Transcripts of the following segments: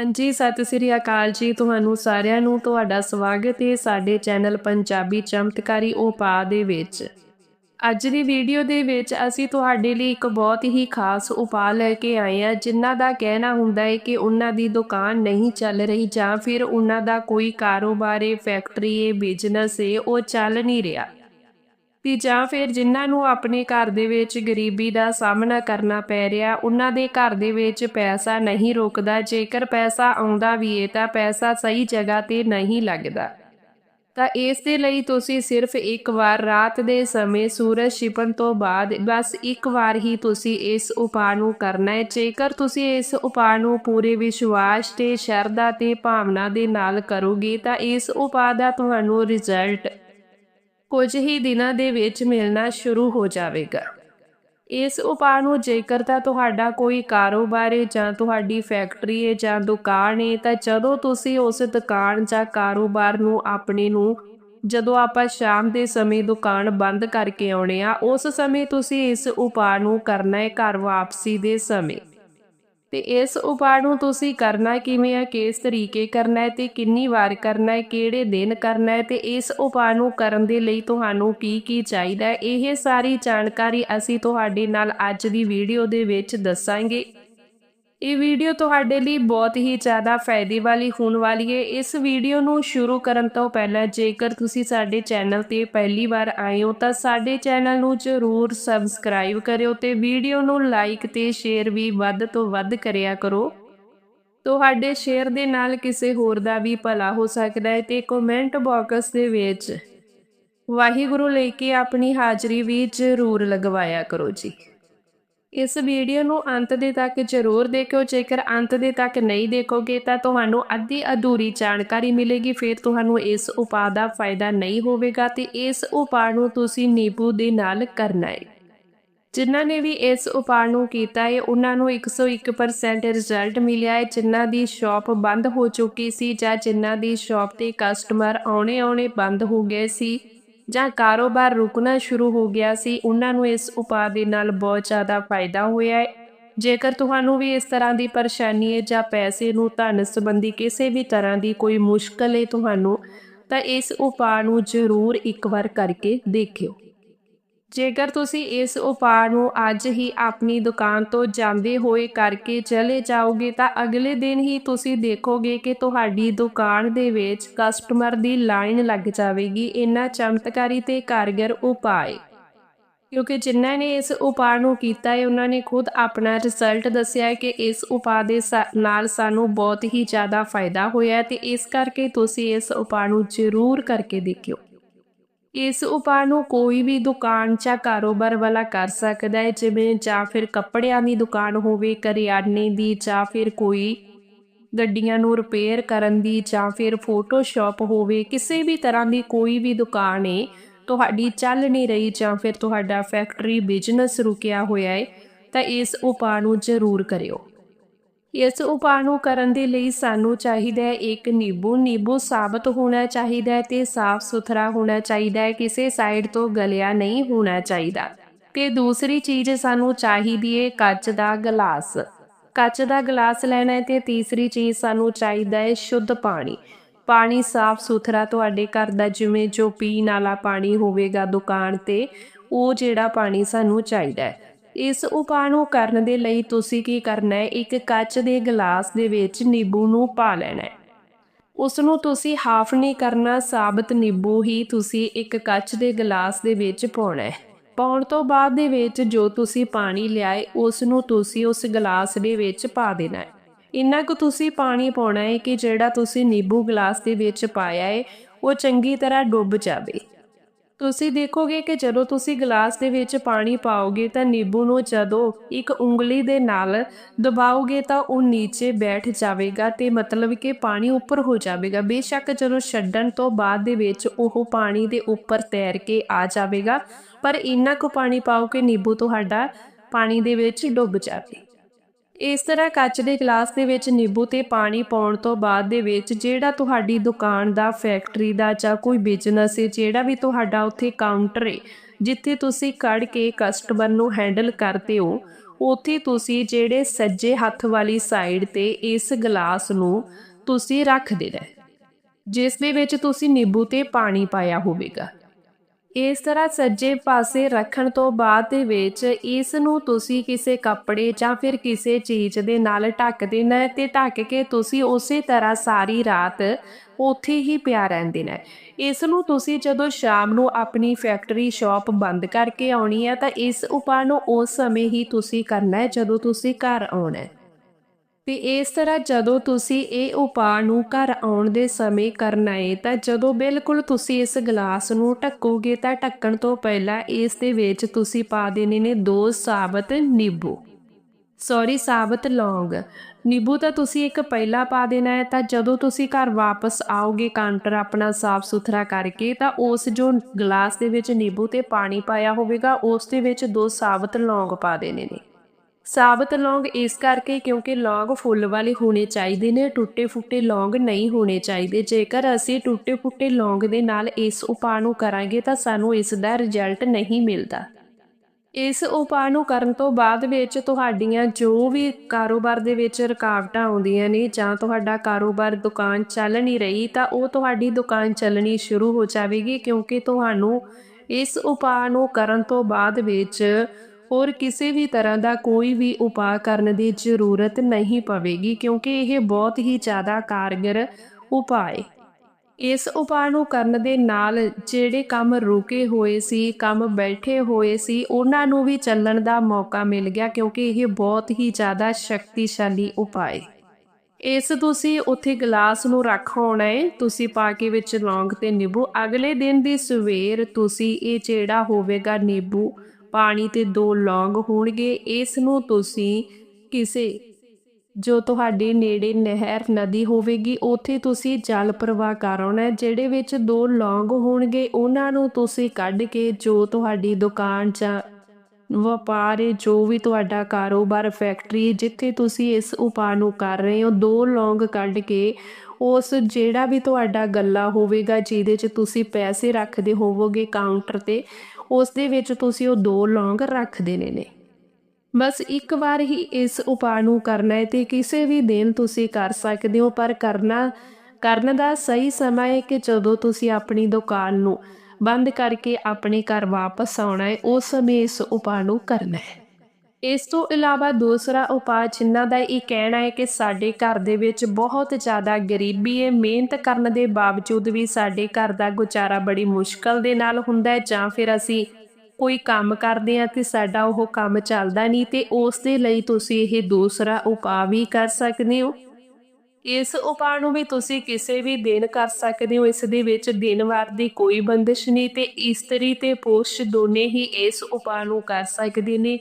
ਹਾਂਜੀ, ਸਤਿ ਸ੍ਰੀ ਅਕਾਲ ਜੀ ਤੁਹਾਨੂੰ ਸਾਰਿਆਂ ਨੂੰ। ਤੁਹਾਡਾ ਸਵਾਗਤ ਹੈ ਸਾਡੇ ਚੈਨਲ ਪੰਜਾਬੀ ਚਮਤਕਾਰੀ ਉਪਾਅ ਦੇ ਵਿੱਚ। ਅੱਜ ਦੀ ਵੀਡੀਓ ਦੇ ਵਿੱਚ ਅਸੀਂ ਤੁਹਾਡੇ ਲਈ ਇੱਕ ਬਹੁਤ ਹੀ ਖਾਸ ਉਪਾਅ ਲੈ ਕੇ ਆਏ ਹਾਂ, ਜਿਨ੍ਹਾਂ ਦਾ ਕਹਿਣਾ ਹੁੰਦਾ ਹੈ ਕਿ ਉਹਨਾਂ ਦੀ ਦੁਕਾਨ ਨਹੀਂ ਚੱਲ ਰਹੀ ਜਾਂ ਫਿਰ ਉਹਨਾਂ ਦਾ ਕੋਈ ਕਾਰੋਬਾਰ ਹੈ, ਫੈਕਟਰੀ ਹੈ, ਬਿਜ਼ਨਸ ਹੈ, ਉਹ ਚੱਲ ਨਹੀਂ ਰਿਹਾ। ਤੇ ਜਾਂ ਫਿਰ ਜਿਨ੍ਹਾਂ ਨੂੰ ਆਪਣੇ ਘਰ ਦੇ ਵਿੱਚ ਗਰੀਬੀ ਦਾ ਸਾਹਮਣਾ ਕਰਨਾ ਪੈ ਰਿਹਾ, ਉਹਨਾਂ ਦੇ ਘਰ ਦੇ ਵਿੱਚ ਪੈਸਾ ਨਹੀਂ ਰੁਕਦਾ, ਜੇਕਰ ਪੈਸਾ ਆਉਂਦਾ ਵੀ ਏ ਤਾਂ ਪੈਸਾ ਸਹੀ ਜਗ੍ਹਾ ਤੇ ਨਹੀਂ ਲੱਗਦਾ। ਤਾਂ ਇਸ ਦੇ ਲਈ ਤੁਸੀਂ ਸਿਰਫ ਇੱਕ ਵਾਰ ਰਾਤ ਦੇ ਸਮੇਂ ਸੂਰਜ ਛਿਪਣ ਤੋਂ ਬਾਅਦ ਬਸ ਇੱਕ ਵਾਰ ਹੀ ਤੁਸੀਂ ਇਸ ਉਪਾਅ ਨੂੰ ਕਰਨਾ ਹੈ ਜੇਕਰ ਤੁਸੀਂ ਇਸ ਉਪਾਅ ਨੂੰ ਪੂਰੇ ਵਿਸ਼ਵਾਸ ਤੇ ਸ਼ਰਧਾ ਤੇ ਭਾਵਨਾ ਦੇ ਨਾਲ ਕਰੋਗੇ ਤਾਂ ਇਸ ਉਪਾਅ ਦਾ ਤੁਹਾਨੂੰ ਰਿਜ਼ਲਟ ਕੁਝ ਹੀ ਦਿਨਾਂ ਦੇ ਵਿੱਚ ਮਿਲਣਾ ਸ਼ੁਰੂ ਹੋ ਜਾਵੇਗਾ। ਇਸ ਉਪਾਅ ਨੂੰ ਜੇਕਰ ਤਾਂ ਤੁਹਾਡਾ ਕੋਈ ਕਾਰੋਬਾਰ ਹੈ ਜਾਂ ਤੁਹਾਡੀ ਫੈਕਟਰੀ ਹੈ ਜਾਂ ਦੁਕਾਨ ਹੈ ਤਾਂ ਜਦੋਂ ਤੁਸੀਂ ਉਸ ਦੁਕਾਨ ਜਾਂ ਕਾਰੋਬਾਰ ਨੂੰ ਆਪਣੇ ਨੂੰ ਜਦੋਂ ਆਪਾਂ ਸ਼ਾਮ ਦੇ ਸਮੇਂ ਦੁਕਾਨ ਬੰਦ ਕਰਕੇ ਆਉਣੇ ਆ, ਉਸ ਸਮੇਂ ਤੁਸੀਂ ਇਸ ਉਪਾਅ ਨੂੰ ਕਰਨਾ ਹੈ ਘਰ ਵਾਪਸੀ ਦੇ ਸਮੇਂ। ਤੇ ਇਸ ਉਪਾਅ ਨੂੰ ਤੁਸੀਂ ਕਰਨਾ ਕਿਵੇਂ ਹੈ ਕਿਸ ਤਰੀਕੇ ਕਰਨਾ ਹੈ ਤੇ ਕਿੰਨੀ ਵਾਰ ਕਰਨਾ ਹੈ? ਕਿਹੜੇ ਦਿਨ ਕਰਨਾ ਹੈ? ਤੇ ਇਸ ਉਪਾਅ ਨੂੰ ਕਰਨ ਦੇ ਲਈ ਤੁਹਾਨੂੰ ਕੀ ਕੀ ਚਾਹੀਦਾ ਹੈ? ਇਹ ਸਾਰੀ ਜਾਣਕਾਰੀ ਅਸੀਂ ਤੁਹਾਡੇ ਨਾਲ ਅੱਜ ਦੀ ਵੀਡੀਓ ਦੇ ਵਿੱਚ ਦੱਸਾਂਗੇ। ਇਹ ਵੀਡੀਓ ਤੁਹਾਡੇ ਲਈ ਬਹੁਤ ਹੀ ਜ਼ਿਆਦਾ ਫਾਇਦੇ ਵਾਲੀ ਹੋਣ ਵਾਲੀ ਹੈ। ਇਸ ਵੀਡੀਓ ਨੂੰ ਸ਼ੁਰੂ ਕਰਨ ਤੋਂ ਪਹਿਲਾਂ ਜੇਕਰ ਤੁਸੀਂ ਸਾਡੇ ਚੈਨਲ ਤੇ ਪਹਿਲੀ ਵਾਰ ਆਏ ਹੋ, ਤਾਂ ਸਾਡੇ ਚੈਨਲ ਨੂੰ ਜ਼ਰੂਰ ਸਬਸਕ੍ਰਾਈਬ ਕਰਿਓ ਤੇ ਵੀਡੀਓ ਨੂੰ ਲਾਈਕ ਤੇ ਸ਼ੇਅਰ ਵੀ ਵੱਧ ਤੋਂ ਵੱਧ ਕਰਿਆ ਕਰੋ। ਤੁਹਾਡੇ ਸ਼ੇਅਰ ਦੇ ਨਾਲ ਕਿਸੇ ਹੋਰ ਦਾ ਵੀ ਭਲਾ ਹੋ ਸਕਦਾ ਹੈ ਤੇ ਕਮੈਂਟ ਬਾਕਸ ਦੇ ਵਿੱਚ ਵਾਹਿਗੁਰੂ ਲੈ ਕੇ ਆਪਣੀ ਹਾਜ਼ਰੀ ਵੀ ਜ਼ਰੂਰ ਲਗਵਾਇਆ ਕਰੋ ਜੀ। ਇਸ ਵੀਡੀਓ ਨੂੰ ਅੰਤ ਦੇ ਤੱਕ ਜ਼ਰੂਰ ਦੇਖਿਓ। ਜੇਕਰ ਅੰਤ ਦੇ ਤੱਕ ਨਹੀਂ ਦੇਖੋਗੇ, ਤਾਂ ਤੁਹਾਨੂੰ ਅੱਧੀ ਅਧੂਰੀ ਜਾਣਕਾਰੀ ਮਿਲੇਗੀ। ਫਿਰ ਤੁਹਾਨੂੰ ਇਸ ਉਪਾਅ ਦਾ ਫਾਇਦਾ ਨਹੀਂ ਹੋਵੇਗਾ ਤੇ ਇਸ ਉਪਾਅ ਨੂੰ ਤੁਸੀਂ ਨਿੰਬੂ ਦੇ ਨਾਲ ਕਰਨਾ ਹੈ। ਜਿਨ੍ਹਾਂ ਨੇ ਵੀ ਇਸ ਉਪਾਅ ਨੂੰ ਕੀਤਾ ਹੈ, ਉਹਨਾਂ ਨੂੰ 101% ਰਿਜ਼ਲਟ ਮਿਲਿਆ ਹੈ। ਜਿਨ੍ਹਾਂ ਦੀ ਸ਼ਾਪ ਬੰਦ ਹੋ ਚੁੱਕੀ ਸੀ ਜਾਂ ਜਿਨ੍ਹਾਂ ਦੀ ਸ਼ਾਪ ਤੇ ਕਸਟਮਰ ਆਉਣੇ ਆਉਣੇ ਬੰਦ ਹੋ ਗਏ ਸੀ ਜਾਂ ਕਾਰੋਬਾਰ ਰੁਕਣਾ ਸ਼ੁਰੂ ਹੋ ਗਿਆ ਸੀ, ਉਹਨਾਂ ਨੂੰ ਇਸ ਉਪਾਅ ਦੇ ਨਾਲ ਬਹੁਤ ਜ਼ਿਆਦਾ ਫਾਇਦਾ ਹੋਇਆ ਹੈ। ਜੇਕਰ ਤੁਹਾਨੂੰ ਵੀ ਇਸ ਤਰ੍ਹਾਂ ਦੀ ਪਰੇਸ਼ਾਨੀ ਹੈ ਜਾਂ ਪੈਸੇ ਨੂੰ ਧਨ ਸੰਬੰਧੀ ਕਿਸੇ ਵੀ ਤਰ੍ਹਾਂ ਦੀ ਕੋਈ ਮੁਸ਼ਕਲ ਹੈ ਤੁਹਾਨੂੰ, ਤਾਂ ਇਸ ਉਪਾਅ ਨੂੰ ਜ਼ਰੂਰ ਇੱਕ ਵਾਰ ਕਰਕੇ ਦੇਖਿਓ। ਜੇਕਰ ਤੁਸੀਂ ਇਸ ਉਪਾਅ ਨੂੰ ਅੱਜ ਹੀ ਆਪਣੀ ਦੁਕਾਨ ਤੋਂ ਜਾਂਦੇ ਹੋਏ ਕਰਕੇ ਚਲੇ ਜਾਓਗੇ ਤਾਂ ਅਗਲੇ ਦਿਨ ਹੀ ਤੁਸੀਂ ਦੇਖੋਗੇ ਕਿ ਤੁਹਾਡੀ ਦੁਕਾਨ ਦੇ ਵਿੱਚ ਕਸਟਮਰ ਦੀ ਲਾਈਨ ਲੱਗ ਜਾਵੇਗੀ। ਇੰਨਾ ਚਮਤਕਾਰੀ ਤੇ ਕਾਰਗਰ ਉਪਾਅ ਕਿਉਂਕਿ ਜਿਨ੍ਹਾਂ ਨੇ ਇਸ ਉਪਾਅ ਨੂੰ ਕੀਤਾ ਹੈ ਉਹਨਾਂ ਨੇ ਖੁਦ ਆਪਣਾ ਰਿਜ਼ਲਟ ਦੱਸਿਆ ਹੈ ਕਿ ਇਸ ਉਪਾਅ ਦੇ ਨਾਲ ਸਾਨੂੰ ਬਹੁਤ ਹੀ ਜ਼ਿਆਦਾ ਫਾਇਦਾ ਹੋਇਆ ਹੈ ਤੇ ਇਸ ਕਰਕੇ ਤੁਸੀਂ ਇਸ ਉਪਾਅ ਨੂੰ ਜ਼ਰੂਰ ਕਰਕੇ ਦੇਖਿਓ। ਇਸ ਉਪਾਅ ਨੂੰ ਕੋਈ ਵੀ ਦੁਕਾਨ ਜਾਂ ਕਾਰੋਬਾਰ ਵਾਲਾ ਕਰ ਸਕਦਾ ਹੈ, ਜਿਵੇਂ ਜਾਂ ਫਿਰ ਕੱਪੜਿਆਂ ਦੀ ਦੁਕਾਨ ਹੋਵੇ, ਕਰਿਆਨੇ ਦੀ ਜਾਂ ਫਿਰ ਕੋਈ ਗੱਡੀਆਂ ਨੂੰ ਰਿਪੇਅਰ ਕਰਨ ਦੀ ਜਾਂ ਫਿਰ ਫੋਟੋਸ਼ਾਪ ਹੋਵੇ, ਕਿਸੇ ਵੀ ਤਰ੍ਹਾਂ ਦੀ ਕੋਈ ਵੀ ਦੁਕਾਨ ਹੈ ਤੁਹਾਡੀ ਚੱਲ ਨਹੀਂ ਰਹੀ ਜਾਂ ਫਿਰ ਤੁਹਾਡਾ ਫੈਕਟਰੀ ਬਿਜ਼ਨਸ ਰੁਕਿਆ ਹੋਇਆ ਹੈ ਤਾਂ ਇਸ ਉਪਾਅ ਨੂੰ ਜ਼ਰੂਰ ਕਰਿਓ। ਇਸ ਉਪਾਅ ਨੂੰ ਕਰਨ ਦੇ ਲਈ ਸਾਨੂੰ ਚਾਹੀਦਾ ਹੈ ਇੱਕ ਨਿੰਬੂ। ਨਿੰਬੂ ਸਾਬਤ ਹੋਣਾ ਚਾਹੀਦਾ ਹੈ ਤੇ ਸਾਫ਼ ਸੁਥਰਾ ਹੋਣਾ ਚਾਹੀਦਾ ਹੈ, ਕਿਸੇ ਸਾਈਡ ਤੋਂ ਗਲਿਆ ਨਹੀਂ ਹੋਣਾ ਚਾਹੀਦਾ। ਤੇ ਦੂਸਰੀ ਚੀਜ਼ ਸਾਨੂੰ ਚਾਹੀਦੀ ਹੈ ਕੱਚ ਦਾ ਗਲਾਸ। ਕੱਚ ਦਾ ਗਲਾਸ ਲੈਣਾ ਹੈ ਤੇ ਤੀਸਰੀ ਚੀਜ਼ ਸਾਨੂੰ ਚਾਹੀਦਾ ਹੈ ਸ਼ੁੱਧ ਪਾਣੀ। ਪਾਣੀ ਸਾਫ਼ ਸੁਥਰਾ ਤੁਹਾਡੇ ਘਰ ਦਾ ਜਿਵੇਂ ਜੋ ਪੀਣ ਵਾਲਾ ਪਾਣੀ ਹੋਵੇਗਾ ਦੁਕਾਨ ਤੇ, ਉਹ ਜਿਹੜਾ ਪਾਣੀ ਸਾਨੂੰ ਚਾਹੀਦਾ ਹੈ। ਇਸ ਉਪਾਅ ਨੂੰ ਕਰਨ ਦੇ ਲਈ ਤੁਸੀਂ ਕੀ ਕਰਨਾ ਹੈ? ਇੱਕ ਕੱਚ ਦੇ ਗਲਾਸ ਦੇ ਵਿੱਚ ਨਿੰਬੂ ਨੂੰ ਪਾ ਲੈਣਾ ਹੈ। ਉਸ ਨੂੰ ਤੁਸੀਂ ਹਾਫ ਨਹੀਂ ਕਰਨਾ, ਸਾਬਤ ਨਿੰਬੂ ਹੀ ਤੁਸੀਂ ਇੱਕ ਕੱਚ ਦੇ ਗਲਾਸ ਦੇ ਵਿੱਚ ਪਾਉਣਾ ਹੈ। ਪਾਉਣ ਤੋਂ ਬਾਅਦ ਦੇ ਵਿੱਚ ਜੋ ਤੁਸੀਂ ਪਾਣੀ ਲਿਆਏ, ਉਸ ਨੂੰ ਤੁਸੀਂ ਉਸ ਗਲਾਸ ਦੇ ਵਿੱਚ ਪਾ ਦੇਣਾ ਹੈ। ਇੰਨਾ ਕੁ ਤੁਸੀਂ ਪਾਣੀ ਪਾਉਣਾ ਹੈ ਕਿ ਜਿਹੜਾ ਤੁਸੀਂ ਨਿੰਬੂ ਗਲਾਸ ਦੇ ਵਿੱਚ ਪਾਇਆ ਹੈ, ਉਹ ਚੰਗੀ ਤਰ੍ਹਾਂ ਡੁੱਬ ਜਾਵੇ। ਤੁਸੀਂ ਦੇਖੋਗੇ ਕਿ ਜਦੋਂ ਤੁਸੀਂ ਗਲਾਸ ਦੇ ਵਿੱਚ ਪਾਣੀ ਪਾਓਗੇ ਤਾਂ ਨਿੰਬੂ ਨੂੰ ਜਦੋਂ ਇੱਕ ਉਂਗਲੀ ਦੇ ਨਾਲ ਦਬਾਓਗੇ ਤਾਂ ਉਹ ਨੀਚੇ ਬੈਠ ਜਾਵੇਗਾ ਤੇ ਮਤਲਬ ਕਿ ਪਾਣੀ ਉੱਪਰ ਹੋ ਜਾਵੇਗਾ। ਬੇਸ਼ੱਕ ਜਦੋਂ ਛੱਡਣ ਤੋਂ ਬਾਅਦ ਦੇ ਵਿੱਚ ਉਹ ਪਾਣੀ ਦੇ ਉੱਪਰ ਤੈਰ ਕੇ ਆ ਜਾਵੇਗਾ, ਪਰ ਇੰਨਾ ਕੁ ਪਾਣੀ ਪਾਓ ਕਿ ਨਿੰਬੂ ਤੁਹਾਡਾ ਪਾਣੀ ਦੇ ਵਿੱਚ ਡੁੱਬ ਜਾਵੇ। ਇਸ ਤਰ੍ਹਾਂ ਕੱਚ ਦੇ ਗਲਾਸ ਦੇ ਵਿੱਚ ਨਿੰਬੂ ਤੇ ਪਾਣੀ ਪਾਉਣ ਤੋਂ ਬਾਅਦ ਦੇ ਵਿੱਚ ਜਿਹੜਾ ਤੁਹਾਡੀ ਦੁਕਾਨ ਦਾ ਫੈਕਟਰੀ ਦਾ ਜਾਂ ਕੋਈ ਬਿਜ਼ਨਸ ਹੈ, ਜਿਹੜਾ ਵੀ ਤੁਹਾਡਾ ਉੱਥੇ ਕਾਊਂਟਰ ਹੈ, ਜਿੱਥੇ ਤੁਸੀਂ ਕੱਢ ਕੇ ਕਸਟਮਰ ਨੂੰ ਹੈਂਡਲ ਕਰਦੇ ਹੋ, ਉੱਥੇ ਤੁਸੀਂ ਜਿਹੜੇ ਸੱਜੇ ਹੱਥ ਵਾਲੀ ਸਾਈਡ ਤੇ ਇਸ ਗਲਾਸ ਨੂੰ ਤੁਸੀਂ ਰੱਖ ਦੇਣਾ ਜਿਸ ਦੇ ਵਿੱਚ ਤੁਸੀਂ ਨਿੰਬੂ ਤੇ ਪਾਣੀ ਪਾਇਆ ਹੋਵੇਗਾ। ਇਸ ਤਰ੍ਹਾਂ ਸੱਜੇ ਪਾਸੇ ਰੱਖਣ ਤੋਂ ਬਾਅਦ ਦੇ ਵਿੱਚ ਇਸ ਨੂੰ ਤੁਸੀਂ ਕਿਸੇ ਕੱਪੜੇ ਜਾਂ ਫਿਰ ਕਿਸੇ ਚੀਜ਼ ਦੇ ਨਾਲ ਢੱਕ ਦੇਣਾ ਹੈ ਤੇ ਢੱਕ ਕੇ ਤੁਸੀਂ ਉਸੇ ਤਰ੍ਹਾਂ ਸਾਰੀ ਰਾਤ ਉੱਥੇ ਹੀ ਪਿਆ ਰਹਿਣ ਦੇਣਾ ਇਸ ਨੂੰ ਤੁਸੀਂ ਜਦੋਂ ਸ਼ਾਮ ਨੂੰ ਆਪਣੀ ਫੈਕਟਰੀ ਸ਼ਾਪ ਬੰਦ ਕਰਕੇ ਆਉਣੀ ਹੈ ਤਾਂ ਇਸ ਉਪਾਅ ਨੂੰ ਉਸ ਸਮੇਂ ਹੀ ਤੁਸੀਂ ਕਰਨਾ ਹੈ ਜਦੋਂ ਤੁਸੀਂ ਘਰ ਆਉਣਾ ਹੈ। ਤੇ ਇਸ ਤਰ੍ਹਾਂ ਜਦੋਂ ਤੁਸੀਂ ਇਹ ਉਪਾਅ ਨੂੰ ਘਰ ਆਉਣ ਦੇ ਸਮੇਂ ਕਰਨਾ ਹੈ ਤਾਂ ਜਦੋਂ ਬਿਲਕੁਲ ਤੁਸੀਂ ਇਸ ਗਲਾਸ ਨੂੰ ਢੱਕੋਗੇ, ਤਾਂ ਢੱਕਣ ਤੋਂ ਪਹਿਲਾਂ ਇਸ ਦੇ ਵਿੱਚ ਤੁਸੀਂ ਪਾ ਦੇਣੇ ਨੇ ਦੋ ਸਾਬਤ ਨਿੰਬੂ। ਸੌਰੀ ਸਾਬਤ ਲੌਂਗ। ਨਿੰਬੂ ਤਾਂ ਤੁਸੀਂ ਇੱਕ ਪਹਿਲਾਂ ਪਾ ਦੇਣਾ ਹੈ, ਤਾਂ ਜਦੋਂ ਤੁਸੀਂ ਘਰ ਵਾਪਸ ਆਓਗੇ, ਕਾਊਂਟਰ ਆਪਣਾ ਸਾਫ਼ ਸੁਥਰਾ ਕਰਕੇ, ਤਾਂ ਉਸ ਜੋ ਗਲਾਸ ਦੇ ਵਿੱਚ ਨਿੰਬੂ ਤੇ ਪਾਣੀ ਪਾਇਆ ਹੋਵੇਗਾ, ਉਸ ਦੇ ਵਿੱਚ ਦੋ ਸਾਬਤ ਲੌਂਗ ਪਾ ਦੇਣੇ ਨੇ। ਸਾਬਤ ਲੌਂਗ ਇਸ ਕਰਕੇ ਕਿਉਂਕਿ ਲੌਂਗ ਫੁੱਲ ਵਾਲੇ ਹੋਣੇ ਚਾਹੀਦੇ ਨੇ, ਟੁੱਟੇ ਫੁੱਟੇ ਲੌਂਗ ਨਹੀਂ ਹੋਣੇ ਚਾਹੀਦੇ। ਜੇਕਰ ਅਸੀਂ ਟੁੱਟੇ ਫੁੱਟੇ ਲੌਂਗ ਦੇ ਨਾਲ ਇਸ ਉਪਾਅ ਨੂੰ ਕਰਾਂਗੇ ਤਾਂ ਸਾਨੂੰ ਇਸ ਦਾ ਰਿਜ਼ਲਟ ਨਹੀਂ ਮਿਲਦਾ। ਇਸ ਉਪਾਅ ਨੂੰ ਕਰਨ ਤੋਂ ਬਾਅਦ ਵਿੱਚ ਤੁਹਾਡੀਆਂ ਜੋ ਵੀ ਕਾਰੋਬਾਰ ਦੇ ਵਿੱਚ ਰੁਕਾਵਟਾਂ ਆਉਂਦੀਆਂ ਨੇ ਜਾਂ ਤੁਹਾਡਾ ਕਾਰੋਬਾਰ ਦੁਕਾਨ ਚੱਲ ਨਹੀਂ ਰਹੀ ਤਾਂ ਉਹ ਤੁਹਾਡੀ ਦੁਕਾਨ ਚੱਲਣੀ ਸ਼ੁਰੂ ਹੋ ਜਾਵੇਗੀ ਕਿਉਂਕਿ ਤੁਹਾਨੂੰ ਇਸ ਉਪਾਅ ਨੂੰ ਕਰਨ ਤੋਂ ਬਾਅਦ ਵਿੱਚ ਹੋਰ ਕਿਸੇ ਵੀ ਤਰ੍ਹਾਂ ਦਾ ਕੋਈ ਵੀ ਉਪਾਅ ਕਰਨ ਦੀ ਜ਼ਰੂਰਤ ਨਹੀਂ ਪਵੇਗੀ, ਕਿਉਂਕਿ ਇਹ ਬਹੁਤ ਹੀ ਜ਼ਿਆਦਾ ਕਾਰਗਰ ਉਪਾਅ ਹੈ ਇਸ ਉਪਾਅ ਨੂੰ ਕਰਨ ਦੇ ਨਾਲ ਜਿਹੜੇ ਕੰਮ ਰੁਕੇ ਹੋਏ ਸੀ, ਕੰਮ ਬੈਠੇ ਹੋਏ ਸੀ, ਉਹਨਾਂ ਨੂੰ ਵੀ ਚੱਲਣ ਦਾ ਮੌਕਾ ਮਿਲ ਗਿਆ, ਕਿਉਂਕਿ ਇਹ ਬਹੁਤ ਹੀ ਜ਼ਿਆਦਾ ਸ਼ਕਤੀਸ਼ਾਲੀ ਉਪਾਅ ਹੈ ਇਸ ਤੁਸੀਂ ਉੱਥੇ ਗਲਾਸ ਨੂੰ ਰੱਖ ਹੋਣਾ ਹੈ ਤੁਸੀਂ ਪਾ ਕੇ ਵਿੱਚ ਲੌਂਗ ਤੇ ਨਿੰਬੂ। ਅਗਲੇ ਦਿਨ ਦੀ ਸਵੇਰ ਤੁਸੀਂ ਇਹ ਜਿਹੜਾ ਹੋਵੇਗਾ ਨਿੰਬੂ ਪਾਣੀ ਤੇ ਦੋ ਲੌਂਗ ਹੋਣਗੇ, ਇਸ ਨੂੰ ਤੁਸੀਂ ਕਿਸੇ, ਜੋ ਤੁਹਾਡੇ ਨੇੜੇ ਨਹਿਰ ਨਦੀ ਹੋਵੇਗੀ, ਉੱਥੇ ਤੁਸੀਂ ਜਲ ਪ੍ਰਵਾਹ ਕਰਾਉਣਾ ਹੈ, ਜਿਹੜੇ ਵਿੱਚ ਦੋ ਲੌਂਗ ਹੋਣਗੇ, ਉਹਨਾਂ ਨੂੰ ਤੁਸੀਂ ਕੱਢ ਕੇ ਜੋ ਤੁਹਾਡੀ ਦੁਕਾਨ ਜਾਂ ਵਪਾਰ ਹੈ, ਜੋ ਵੀ ਤੁਹਾਡਾ ਕਾਰੋਬਾਰ, ਫੈਕਟਰੀ ਜਿੱਥੇ ਤੁਸੀਂ ਇਸ ਉਪਾਅ ਨੂੰ ਕਰ ਰਹੇ ਹੋ, ਦੋ ਲੌਂਗ ਕੱਢ ਕੇ ਉਸ ਜਿਹੜਾ ਵੀ ਤੁਹਾਡਾ ਗੱਲਾ ਹੋਵੇਗਾ, ਜਿਹਦੇ 'ਚ ਤੁਸੀਂ ਪੈਸੇ ਰੱਖਦੇ ਹੋਵੋਗੇ ਕਾਊਂਟਰ ਤੇ ਉਸ ਦੇ ਵਿੱਚ ਤੁਸੀਂ ਉਹ ਦੋ ਲੌਂਗ ਰੱਖ ਦੇਣੇ ਨੇ। ਬਸ ਇੱਕ ਵਾਰ ਹੀ ਇਸ ਉਪਾਅ ਨੂੰ ਕਰਨਾ ਹੈ ਤੇ ਕਿਸੇ ਵੀ ਦਿਨ ਤੁਸੀਂ ਕਰ ਸਕਦੇ ਹੋ, ਪਰ ਕਰਨਾ, ਕਰਨ ਦਾ ਸਹੀ ਸਮਾਂ ਹੈ ਕਿ ਜਦੋਂ ਤੁਸੀਂ ਆਪਣੀ ਦੁਕਾਨ ਨੂੰ ਬੰਦ ਕਰਕੇ ਆਪਣੇ ਘਰ ਵਾਪਸ ਆਉਣਾ ਹੈ, ਉਸ ਸਮੇਂ ਇਸ ਉਪਾਅ ਨੂੰ ਕਰਨਾ ਹੈ। ਇਸ ਤੋਂ ਇਲਾਵਾ ਦੂਸਰਾ ਉਪਾਅ ਜਿਨ੍ਹਾਂ ਦਾ ਇਹ ਕਹਿਣਾ ਹੈ ਕਿ ਸਾਡੇ ਘਰ ਦੇ ਵਿੱਚ ਬਹੁਤ ਜ਼ਿਆਦਾ ਗਰੀਬੀ ਹੈ, ਮਿਹਨਤ ਕਰਨ ਦੇ ਬਾਵਜੂਦ ਵੀ ਸਾਡੇ ਘਰ ਦਾ ਗੁਜ਼ਾਰਾ ਬੜੀ ਮੁਸ਼ਕਲ ਦੇ ਨਾਲ ਹੁੰਦਾ ਹੈ ਜਾਂ ਫਿਰ ਅਸੀਂ ਕੋਈ ਕੰਮ ਕਰਦੇ ਆ ਤੇ ਸਾਡਾ ਉਹ ਕੰਮ ਚੱਲਦਾ ਨਹੀਂ ਤੇ ਉਸ ਦੇ ਲਈ ਤੁਸੀਂ ਇਹ ਦੂਸਰਾ ਉਪਾਅ ਵੀ ਕਰ ਸਕਦੇ ਹੋ। ਇਸ ਉਪਾਅ ਨੂੰ ਵੀ ਤੁਸੀਂ ਕਿਸੇ ਵੀ ਦਿਨ ਕਰ ਸਕਦੇ ਹੋ, ਇਸ ਦੇ ਵਿੱਚ ਦਿਨ ਵਾਰ ਦੀ ਕੋਈ ਬੰਦਿਸ਼ ਨਹੀਂ ਤੇ ਇਸਤਰੀ ਤੇ ਪੁਰਸ਼ ਦੋਨੇ ਹੀ ਇਸ ਉਪਾਅ ਨੂੰ ਕਰ ਸਕਦੇ ਨੇ।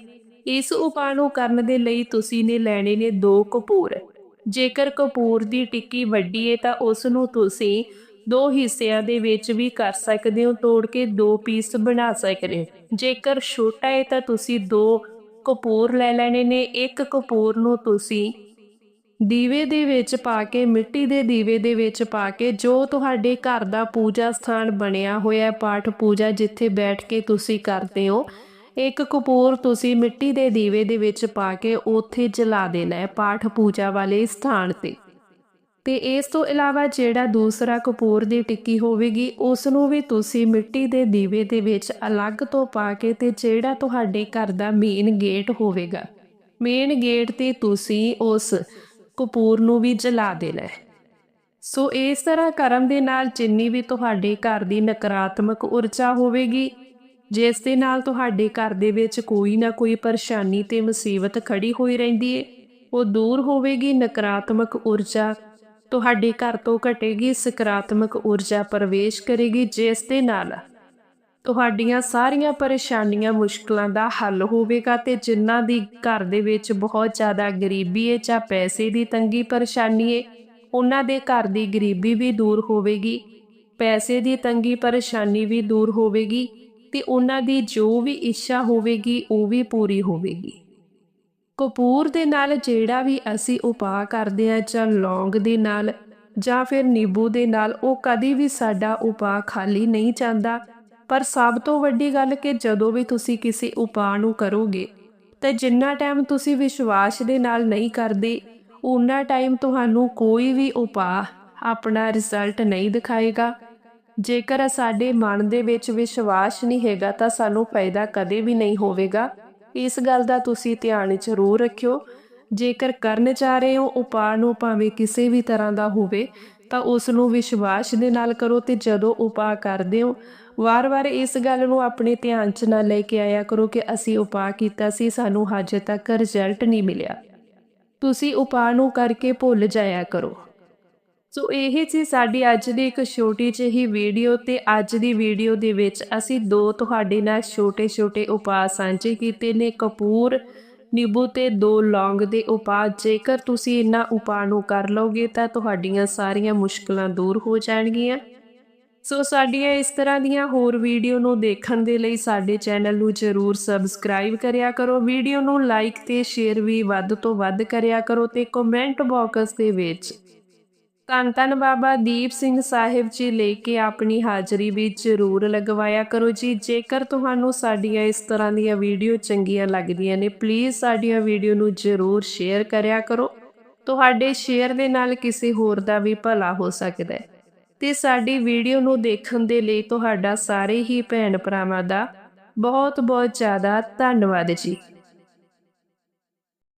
ਇਸ ਉਪਾਅ ਨੂੰ ਕਰਨ ਦੇ ਲਈ ਤੁਸੀਂ ਨੇ ਲੈਣੇ ਨੇ ਦੋ ਕਪੂਰ। ਜੇਕਰ ਕਪੂਰ ਦੀ ਟਿੱਕੀ ਵੱਡੀ ਹੈ ਤਾਂ ਉਸ ਨੂੰ ਤੁਸੀਂ ਦੋ ਹਿੱਸਿਆਂ ਦੇ ਵਿੱਚ ਵੀ ਕਰ ਸਕਦੇ ਹੋ, ਤੋੜ ਕੇ ਦੋ ਪੀਸ ਬਣਾ ਸਕਦੇ ਹੋ। ਜੇਕਰ ਛੋਟਾ ਹੈ ਤਾਂ ਤੁਸੀਂ ਦੋ ਕਪੂਰ ਲੈ ਲੈਣੇ ਨੇ, ਇੱਕ ਕਪੂਰ ਨੂੰ ਤੁਸੀਂ ਦੀਵੇ ਦੇ ਵਿੱਚ ਪਾ ਕੇ, ਮਿੱਟੀ ਦੇ ਦੀਵੇ ਦੇ ਵਿੱਚ ਪਾ ਕੇ, ਜੋ ਤੁਹਾਡੇ ਘਰ ਦਾ ਪੂਜਾ ਸਥਾਨ ਬਣਿਆ ਹੋਇਆ ਪਾਠ ਪੂਜਾ ਜਿੱਥੇ ਬੈਠ ਕੇ ਤੁਸੀਂ ਕਰਦੇ ਹੋ ਇੱਕ ਕਪੂਰ ਤੁਸੀਂ ਮਿੱਟੀ ਦੇ ਦੀਵੇ ਦੇ ਵਿੱਚ ਪਾ ਕੇ ਉੱਥੇ ਜਲਾ ਦੇਣਾ ਹੈ ਪਾਠ ਪੂਜਾ ਵਾਲੇ ਸਥਾਨ ਤੇ। ਤੇ ਇਸ ਤੋਂ ਇਲਾਵਾ ਜਿਹੜਾ ਦੂਸਰਾ ਕਪੂਰ ਦੀ ਟਿੱਕੀ ਹੋਵੇਗੀ ਉਸ ਨੂੰ ਵੀ ਤੁਸੀਂ ਮਿੱਟੀ ਦੇ ਦੀਵੇ ਦੇ ਵਿੱਚ ਅਲੱਗ ਤੋਂ ਪਾ ਕੇ ਤੇ ਜਿਹੜਾ ਤੁਹਾਡੇ ਘਰ ਦਾ ਮੇਨ ਗੇਟ ਹੋਵੇਗਾ ਮੇਨ ਗੇਟ ਤੇ ਤੁਸੀਂ ਉਸ ਕਪੂਰ ਨੂੰ ਵੀ ਜਲਾ ਦੇਣਾ ਹੈ। ਸੋ ਇਸ ਤਰ੍ਹਾਂ ਕਰਮ ਦੇ ਨਾਲ ਜਿੰਨੀ ਵੀ ਤੁਹਾਡੇ ਘਰ ਦੀ ਨਕਾਰਾਤਮਕ ਊਰਜਾ ਹੋਵੇਗੀ ਜਿਸ ਦੇ ਨਾਲ ਤੁਹਾਡੇ ਘਰ ਦੇ ਵਿੱਚ ਕੋਈ ਨਾ ਕੋਈ ਪਰੇਸ਼ਾਨੀ ਤੇ ਮੁਸੀਬਤ ਖੜੀ ਹੋਈ ਰਹਿੰਦੀ ਏ। ਉਹ ਦੂਰ ਹੋਵੇਗੀ ਨਕਾਰਾਤਮਕ ਊਰਜਾ। ਤੁਹਾਡੇ ਘਰ ਤੋਂ ਘਟੇਗੀ ਸਕਾਰਾਤਮਕ ਊਰਜਾ ਪ੍ਰਵੇਸ਼ ਕਰੇਗੀ ਜਿਸ ਦੇ ਨਾਲ ਤੁਹਾਡੀਆਂ ਸਾਰੀਆਂ ਪਰੇਸ਼ਾਨੀਆਂ, ਮੁਸ਼ਕਲਾਂ ਦਾ ਹੱਲ ਹੋਵੇਗਾ ਤੇ ਜਿਨ੍ਹਾਂ ਦੀ ਘਰ ਦੇ ਵਿੱਚ ਬਹੁਤ ਜ਼ਿਆਦਾ ਗਰੀਬੀ ਹੈ ਜਾਂ ਪੈਸੇ ਦੀ ਤੰਗੀ ਪਰੇਸ਼ਾਨੀ ਹੈ ਉਹਨਾਂ ਦੇ ਘਰ ਦੀ ਗਰੀਬੀ ਵੀ ਦੂਰ ਹੋਵੇਗੀ, ਪੈਸੇ ਦੀ ਤੰਗੀ ਪਰੇਸ਼ਾਨੀ ਵੀ ਦੂਰ ਹੋਵੇਗੀ ਤੇ ਉਹਨਾਂ ਦੀ ਜੋ ਵੀ ਇੱਛਾ ਹੋਵੇਗੀ, ਉਹ ਵੀ ਪੂਰੀ ਹੋਵੇਗੀ। ਕਪੂਰ ਦੇ ਨਾਲ ਜਿਹੜਾ ਵੀ ਅਸੀਂ ਉਪਾਅ ਕਰਦੇ ਆ ਜਾਂ ਲੌਂਗ ਦੇ ਨਾਲ, ਜਾਂ ਫਿਰ ਨਿੰਬੂ ਦੇ ਨਾਲ, ਉਹ ਕਦੀ ਵੀ ਸਾਡਾ ਉਪਾਅ ਖਾਲੀ ਨਹੀਂ ਜਾਂਦਾ। ਪਰ ਸਭ ਤੋਂ ਵੱਡੀ ਗੱਲ ਕਿ ਜਦੋਂ ਵੀ ਤੁਸੀਂ ਕਿਸੇ ਉਪਾਅ ਨੂੰ ਕਰੋਗੇ, ਤੇ ਜਿੰਨਾ ਟਾਈਮ ਤੁਸੀਂ ਵਿਸ਼ਵਾਸ ਦੇ ਨਾਲ ਨਹੀਂ ਕਰਦੇ ਉਨਾ ਟਾਈਮ ਤੁਹਾਨੂੰ ਕੋਈ ਵੀ ਉਪਾਅ ਆਪਣਾ ਰਿਜ਼ਲਟ ਨਹੀਂ ਦਿਖਾਏਗਾ। ਜੇਕਰ ਸਾਡੇ ਮਨ ਦੇ ਵਿੱਚ ਵਿਸ਼ਵਾਸ ਨਹੀਂ ਹੈਗਾ ਤਾਂ ਸਾਨੂੰ ਫਾਇਦਾ ਕਦੇ ਵੀ ਨਹੀਂ ਹੋਵੇਗਾ। ਇਸ ਗੱਲ ਦਾ ਤੁਸੀਂ ਧਿਆਨ ਜ਼ਰੂਰ ਰੱਖਿਓ। ਜੇਕਰ ਕਰਨ ਜਾ ਰਹੇ ਹੋ, ਉਪਾਅ ਨੂੰ ਭਾਵੇਂ ਕਿਸੇ ਵੀ ਤਰ੍ਹਾਂ ਦਾ ਹੋਵੇ, ਤਾਂ ਉਸ ਨੂੰ ਵਿਸ਼ਵਾਸ ਦੇ ਨਾਲ ਕਰੋ ਤੇ ਜਦੋਂ ਉਪਾਅ ਕਰਦੇ ਹੋ, ਵਾਰ-ਵਾਰ ਇਸ ਗੱਲ ਨੂੰ ਆਪਣੇ ਧਿਆਨ 'ਚ ਨਾ ਲੈ ਕੇ ਆਇਆ ਕਰੋ ਕਿ ਅਸੀਂ ਉਪਾਅ ਕੀਤਾ ਸੀ, ਸਾਨੂੰ ਹਜੇ ਤੱਕ ਰਿਜ਼ਲਟ ਨਹੀਂ ਮਿਲਿਆ। ਤੁਸੀਂ ਉਪਾਅ ਨੂੰ ਕਰਕੇ ਭੁੱਲ ਜਾਇਆ ਕਰੋ। ਸੋ ਇਹ ਸੀ ਸਾਡੀ ਅੱਜ ਦੀ ਇੱਕ ਛੋਟੀ ਜਿਹੀ ਵੀਡੀਓ ਤੇ ਅੱਜ ਦੀ ਵੀਡੀਓ ਦੇ ਵਿੱਚ ਅਸੀਂ ਦੋ ਤੁਹਾਡੇ ਨਾਲ ਛੋਟੇ-ਛੋਟੇ ਉਪਾਅ ਸਾਂਝੇ ਕੀਤੇ ਨੇ, ਕਪੂਰ, ਨਿੰਬੂ ਤੇ ਦੋ ਲੌਂਗ ਦੇ ਉਪਾਅ। ਜੇਕਰ ਤੁਸੀਂ ਇਹਨਾਂ ਉਪਾਅ ਨੂੰ ਕਰ ਲਓਗੇ ਤਾਂ ਤੁਹਾਡੀਆਂ ਸਾਰੀਆਂ ਮੁਸ਼ਕਲਾਂ ਦੂਰ ਹੋ ਜਾਣਗੀਆਂ। ਸੋ ਸਾਡੀਆਂ ਇਸ ਤਰ੍ਹਾਂ ਦੀਆਂ ਹੋਰ ਵੀਡੀਓ ਨੂੰ ਦੇਖਣ ਦੇ ਲਈ ਸਾਡੇ ਚੈਨਲ ਨੂੰ ਜਰੂਰ ਸਬਸਕ੍ਰਾਈਬ ਕਰਿਆ ਕਰੋ। ਵੀਡੀਓ ਨੂੰ ਲਾਈਕ ਤੇ ਸ਼ੇਅਰ ਵੀ ਵੱਧ ਤੋਂ ਵੱਧ ਕਰਿਆ ਕਰੋ ਤੇ ਕਮੈਂਟ ਬਾਕਸ ਦੇ ਵਿੱਚ ਧੰਨ ਧੰਨ ਬਾਬਾ ਦੀਪ ਸਿੰਘ ਸਾਹਿਬ ਜੀ ਲੈ ਕੇ ਆਪਣੀ ਹਾਜ਼ਰੀ ਵੀ ਜ਼ਰੂਰ ਲਗਵਾਇਆ ਕਰੋ ਜੀ। ਜੇਕਰ ਤੁਹਾਨੂੰ ਸਾਡੀਆਂ ਇਸ ਤਰ੍ਹਾਂ ਦੀਆਂ ਵੀਡੀਓ ਚੰਗੀਆਂ ਲੱਗਦੀਆਂ ਨੇ ਪਲੀਜ਼ ਸਾਡੀਆਂ ਵੀਡੀਓ ਨੂੰ ਜ਼ਰੂਰ ਸ਼ੇਅਰ ਕਰਿਆ ਕਰੋ। ਤੁਹਾਡੇ ਸ਼ੇਅਰ ਦੇ ਨਾਲ ਕਿਸੇ ਹੋਰ ਦਾ ਵੀ ਭਲਾ ਹੋ ਸਕਦਾ ਹੈ। ਤੇ ਸਾਡੀ ਵੀਡੀਓ ਨੂੰ ਦੇਖਣ ਦੇ ਲਈ ਤੁਹਾਡਾ ਸਾਰੇ ਹੀ ਭੈਣ ਭਰਾਵਾਂ ਦਾ ਬਹੁਤ ਬਹੁਤ ਜ਼ਿਆਦਾ ਧੰਨਵਾਦ ਜੀ।